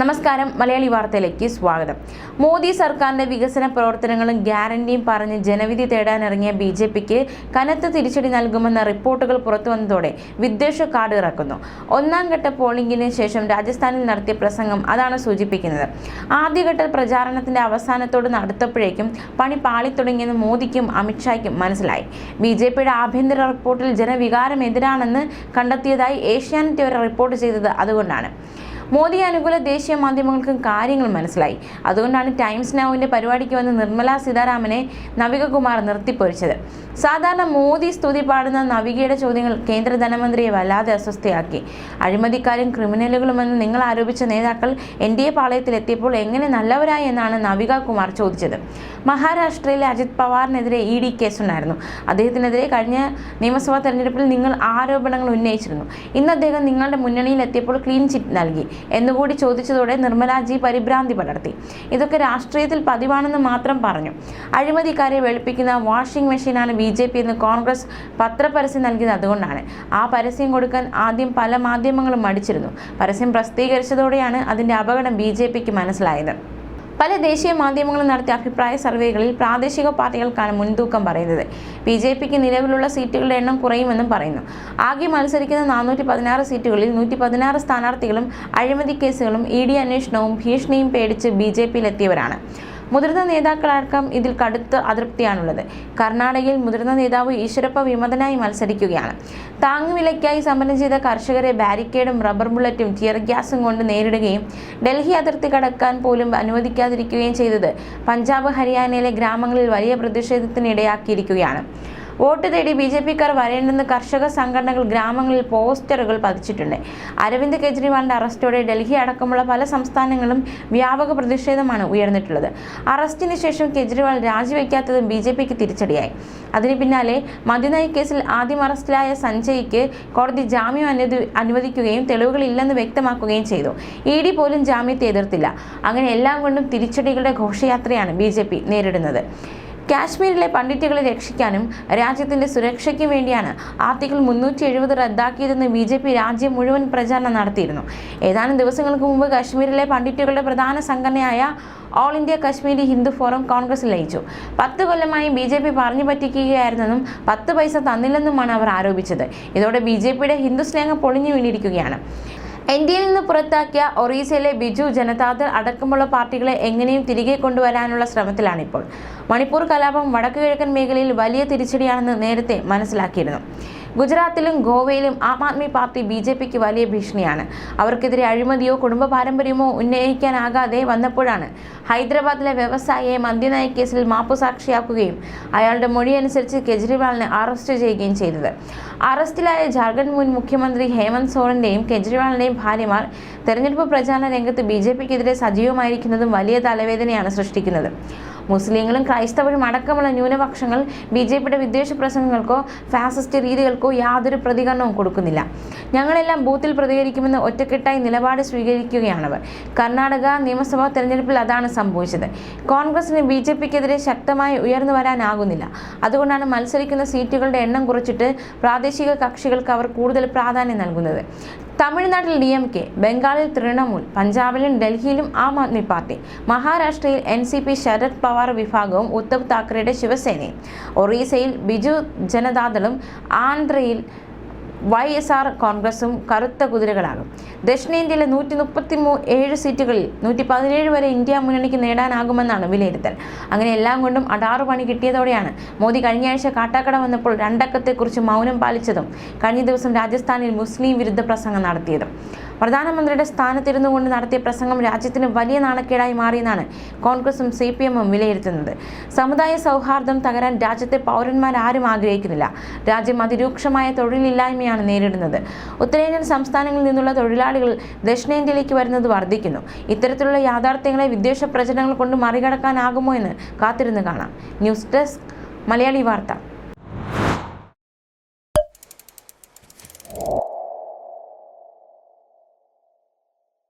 നമസ്കാരം. മലയാളി വാർത്തയിലേക്ക് സ്വാഗതം. മോദി സർക്കാരിന്റെ വികസന പ്രവർത്തനങ്ങളും ഗ്യാരണ്ടിയും പറഞ്ഞ് ജനവിധി തേടാനിറങ്ങിയ ബി ജെ പിക്ക് കനത്ത തിരിച്ചടി നൽകുമെന്ന റിപ്പോർട്ടുകൾ പുറത്തുവന്നതോടെ വിദ്വേഷ കാർഡ് ഇറക്കുന്നു. ഒന്നാം ഘട്ട പോളിംഗിന് ശേഷം രാജസ്ഥാനിൽ നടത്തിയ പ്രസംഗം അതാണ് സൂചിപ്പിക്കുന്നത്. ആദ്യഘട്ട പ്രചാരണത്തിന്റെ അവസാനത്തോട് നടത്തപ്പോഴേക്കും പണി പാളിത്തുടങ്ങിയെന്ന് മോദിക്കും അമിത്ഷായ്ക്കും മനസ്സിലായി. ബി ജെ പിയുടെ ആഭ്യന്തര റിപ്പോർട്ടിൽ ജനവികാരം എതിരാണെന്ന് കണ്ടെത്തിയതായി ഏഷ്യാനെറ്റ് വരെ റിപ്പോർട്ട് ചെയ്തത് അതുകൊണ്ടാണ്. മോദി അനുകൂല ദേശീയ മാധ്യമങ്ങൾക്കും കാര്യങ്ങൾ മനസ്സിലായി. അതുകൊണ്ടാണ് ടൈംസ് നൗവിന്റെ പരിപാടിക്ക് വന്ന് നിർമ്മല സീതാരാമനെ നവികകുമാർ നിർത്തിപ്പൊരിച്ചത്. സാധാരണ മോദി സ്തുതി പാടുന്ന നവികയുടെ ചോദ്യങ്ങൾ കേന്ദ്ര ധനമന്ത്രിയെ വല്ലാതെ അസ്വസ്ഥയാക്കി. അഴിമതിക്കാരും ക്രിമിനലുകളുമെന്ന് നിങ്ങൾ ആരോപിച്ച നേതാക്കൾ എൻ ഡി എ പാളയത്തിലെത്തിയപ്പോൾ എങ്ങനെ നല്ലവരായി എന്നാണ് നവിക കുമാർ ചോദിച്ചത്. മഹാരാഷ്ട്രയിലെ അജിത് പവാറിനെതിരെ ഇ ഡി കേസുണ്ടായിരുന്നു. അദ്ദേഹത്തിനെതിരെ കഴിഞ്ഞ നിയമസഭാ തെരഞ്ഞെടുപ്പിൽ നിങ്ങൾ ആരോപണങ്ങൾ ഉന്നയിച്ചിരുന്നു. ഇന്ന് അദ്ദേഹം നിങ്ങളുടെ മുന്നണിയിൽ എത്തിയപ്പോൾ ക്ലീൻ ചിറ്റ് നൽകി. എന്നുകൂടി ചോദിച്ചതോടെ നിർമ്മലാജി പരിഭ്രാന്തി പടർത്തി. ഇതൊക്കെ രാഷ്ട്രീയത്തിൽ പതിവാണെന്ന് മാത്രം പറഞ്ഞു. അഴിമതിക്കാരെ വെളുപ്പിക്കുന്ന വാഷിംഗ് മെഷീനാണ് ബി ജെ പി എന്ന് കോൺഗ്രസ് പത്രപരസ്യം നൽകിയത് അതുകൊണ്ടാണ്. ആ പരസ്യം കൊടുക്കാൻ ആദ്യം പല മാധ്യമങ്ങളും മടിച്ചിരുന്നു. പരസ്യം പ്രസിദ്ധീകരിച്ചതോടെയാണ് അതിന്റെ അപകടം ബി മനസ്സിലായത്. പല ദേശീയ മാധ്യമങ്ങളും നടത്തിയ അഭിപ്രായ സർവേകളിൽ പ്രാദേശിക പാർട്ടികൾക്കാണ് മുൻതൂക്കം പറയുന്നത്. ബി ജെ പിക്ക് നിലവിലുള്ള സീറ്റുകളുടെ എണ്ണം കുറയുമെന്നും പറയുന്നു. ആകെ മത്സരിക്കുന്ന നാനൂറ്റി പതിനാറ് സീറ്റുകളിൽ നൂറ്റി പതിനാറ് സ്ഥാനാർത്ഥികളും അഴിമതി കേസുകളും ഇ ഡി അന്വേഷണവും ഭീഷണിയും പേടിച്ച് ബി ജെ പിയിലെത്തിയവരാണ്. മുതിർന്ന നേതാക്കളടക്കം ഇതിൽ കടുത്ത അതൃപ്തിയാണുള്ളത്. കർണാടകയിൽ മുതിർന്ന നേതാവ് ഈശ്വരപ്പ വിമതനായി മത്സരിക്കുകയാണ്. താങ്ങുവിലയ്ക്കായി സമരം ചെയ്ത കർഷകരെ ബാരിക്കേഡും റബ്ബർ ബുള്ളറ്റും ടിയർ ഗ്യാസും കൊണ്ട് നേരിടുകയും ഡൽഹി അതിർത്തി കടക്കാൻ പോലും അനുവദിക്കാതിരിക്കുകയും ചെയ്തത് പഞ്ചാബ് ഹരിയാനയിലെ ഗ്രാമങ്ങളിൽ വലിയ പ്രതിഷേധത്തിനിടയാക്കിയിരിക്കുകയാണ്. വോട്ട് തേടി ബി ജെ പിക്കാർ വരേണ്ടെന്ന് കർഷക സംഘടനകൾ ഗ്രാമങ്ങളിൽ പോസ്റ്ററുകൾ പതിച്ചിട്ടുണ്ട്. അരവിന്ദ് കെജ്രിവാളിന്റെ അറസ്റ്റോടെ ഡൽഹി അടക്കമുള്ള പല സംസ്ഥാനങ്ങളും വ്യാപക പ്രതിഷേധമാണ് ഉയർന്നിട്ടുള്ളത്. അറസ്റ്റിന് ശേഷം കെജ്രിവാൾ രാജിവെക്കാത്തതും ബി ജെ പിക്ക് തിരിച്ചടിയായി. അതിന് പിന്നാലെ മദ്യനയ കേസിൽ ആദ്യം അറസ്റ്റിലായ സഞ്ജയ്ക്ക് കോടതി ജാമ്യം അനുവദി അനുവദിക്കുകയും തെളിവുകളില്ലെന്ന് വ്യക്തമാക്കുകയും ചെയ്തു. ഇ ഡി പോലും ജാമ്യത്തെ എതിർത്തില്ല. അങ്ങനെ എല്ലാം കൊണ്ടും തിരിച്ചടികളുടെ ഘോഷയാത്രയാണ് ബി നേരിടുന്നത്. കാശ്മീരിലെ പണ്ഡിറ്റുകളെ രക്ഷിക്കാനും രാജ്യത്തിന്റെ സുരക്ഷയ്ക്ക് വേണ്ടിയാണ് ആർട്ടിക്കിൾ മുന്നൂറ്റി എഴുപത് റദ്ദാക്കിയതെന്ന് ബി ജെ പി രാജ്യം മുഴുവൻ പ്രചാരണം നടത്തിയിരുന്നു. ഏതാനും ദിവസങ്ങൾക്ക് മുമ്പ് കാശ്മീരിലെ പണ്ഡിറ്റുകളുടെ പ്രധാന സംഘടനയായ all India Kashmiri Hindu forum കോൺഗ്രസിൽ ലയിച്ചു. പത്ത് കൊല്ലമായി ബി ജെ പി പറഞ്ഞു പറ്റിക്കുകയായിരുന്നെന്നും പത്ത് പൈസ തന്നില്ലെന്നുമാണ് അവർ ആരോപിച്ചത്. ഇതോടെ ബി ജെ പിയുടെ ഹിന്ദു സ്നേഹം പൊളിഞ്ഞു വീണിരിക്കുകയാണ്. ഇന്ത്യയിൽ നിന്ന് പുറത്താക്കിയ ഒറീസയിലെ ബിജു ജനതാദൾ അടക്കമുള്ള പാർട്ടികളെ എങ്ങനെയും തിരികെ കൊണ്ടുവരാനുള്ള ശ്രമത്തിലാണിപ്പോൾ. മണിപ്പൂർ കലാപം വടക്കു കിഴക്കൻ മേഖലയിൽ വലിയ തിരിച്ചടിയാണെന്ന് നേരത്തെ മനസ്സിലാക്കിയിരുന്നു. ഗുജറാത്തിലും ഗോവയിലും Aam Aadmi party B J പിക്ക് വലിയ ഭീഷണിയാണ്. അവർക്കെതിരെ അഴിമതിയോ കുടുംബ പാരമ്പര്യമോ ഉന്നയിക്കാനാകാതെ വന്നപ്പോഴാണ് ഹൈദരാബാദിലെ വ്യവസായിയെ മദ്യനയ കേസിൽ മാപ്പുസാക്ഷിയാക്കുകയും അയാളുടെ മൊഴിയനുസരിച്ച് കെജ്രിവാളിനെ അറസ്റ്റ് ചെയ്യുകയും ചെയ്തത്. അറസ്റ്റിലായ ജാർഖണ്ഡ് മുൻ മുഖ്യമന്ത്രി ഹേമന്ത് സോറന്റെയും കെജ്രിവാളിന്റെയും ഭാര്യമാർ തെരഞ്ഞെടുപ്പ് പ്രചാരണ രംഗത്ത് ബി ജെ പിക്കെതിരെ സജീവമായിരിക്കുന്നതും വലിയ തലവേദനയാണ് സൃഷ്ടിക്കുന്നത്. മുസ്ലിങ്ങളും ക്രൈസ്തവരും അടക്കമുള്ള ന്യൂനപക്ഷങ്ങൾ ബി ജെ പിയുടെ വിദ്വേഷ പ്രസംഗങ്ങൾക്കോ ഫാസിസ്റ്റ് രീതികൾക്കോ യാതൊരു പ്രതികരണവും കൊടുക്കുന്നില്ല. ഞങ്ങളെല്ലാം ബൂത്തിൽ പ്രതികരിക്കുമെന്ന് ഒറ്റക്കെട്ടായി നിലപാട് സ്വീകരിക്കുകയാണവർ. കർണാടക നിയമസഭാ തെരഞ്ഞെടുപ്പിൽ അതാണ് സംഭവിച്ചത്. കോൺഗ്രസിന് ബി ജെ പിക്കെതിരെ ശക്തമായി ഉയർന്നു വരാനാകുന്നില്ല അതുകൊണ്ടാണ് മത്സരിക്കുന്ന സീറ്റുകളുടെ എണ്ണം കുറച്ചിട്ട് പ്രാദേശിക കക്ഷികൾക്ക് അവർ കൂടുതൽ പ്രാധാന്യം നൽകുന്നത്. തമിഴ്നാട്ടിൽ ഡി എം കെ ബംഗാളിൽ തൃണമൂൽ പഞ്ചാബിലും ഡൽഹിയിലും ആം ആദ്മി പാർട്ടി മഹാരാഷ്ട്രയിൽ N C P Sharad Pawar വിഭാഗവും ഉദ്ധവ് താക്കറെയുടെ ശിവസേനയും ഒറീസയിൽ ബിജു ജനതാദളും ആന്ധ്രയിൽ വൈ എസ് ആർ കോൺഗ്രസും കറുത്ത കുതിരകളാകും. ദക്ഷിണേന്ത്യയിലെ നൂറ്റി മുപ്പത്തി മൂ ഏഴ് സീറ്റുകളിൽ നൂറ്റി പതിനേഴ് വരെ ഇന്ത്യ മുന്നണിക്ക് നേടാനാകുമെന്നാണ് വിലയിരുത്തൽ. അങ്ങനെ എല്ലാം കൊണ്ടും അടാറ് പണി കിട്ടിയതോടെയാണ് മോദി കഴിഞ്ഞയാഴ്ച കാട്ടാക്കട വന്നപ്പോൾ രണ്ടക്കത്തെക്കുറിച്ച് മൗനം പാലിച്ചതും കഴിഞ്ഞ ദിവസം രാജസ്ഥാനിൽ മുസ്ലിം വിരുദ്ധ പ്രസംഗം നടത്തിയതും. പ്രധാനമന്ത്രിയുടെ സ്ഥാനത്തിരുന്നു കൊണ്ട് നടത്തിയ പ്രസംഗം രാജ്യത്തിന് വലിയ നാണക്കേടായി മാറിയെന്നാണ് കോൺഗ്രസും സി പി എമ്മും വിലയിരുത്തുന്നത്. സമുദായ സൗഹാർദ്ദം തകരാൻ രാജ്യത്തെ പൗരന്മാർ ആരും ആഗ്രഹിക്കുന്നില്ല. രാജ്യം അതിരൂക്ഷമായ തൊഴിലില്ലായ്മയാണ് നേരിടുന്നത്. ഉത്തരേന്ത്യൻ സംസ്ഥാനങ്ങളിൽ നിന്നുള്ള തൊഴിലാളികൾ ദക്ഷിണേന്ത്യയിലേക്ക് വരുന്നത് വർദ്ധിക്കുന്നു. ഇത്തരത്തിലുള്ള യാഥാർത്ഥ്യങ്ങളെ വിദ്വേഷ പ്രചരണങ്ങൾ കൊണ്ട് മറികടക്കാനാകുമോ എന്ന് കാത്തിരുന്ന് കാണാം. ന്യൂസ് ഡെസ്ക് മലയാളി വാർത്ത.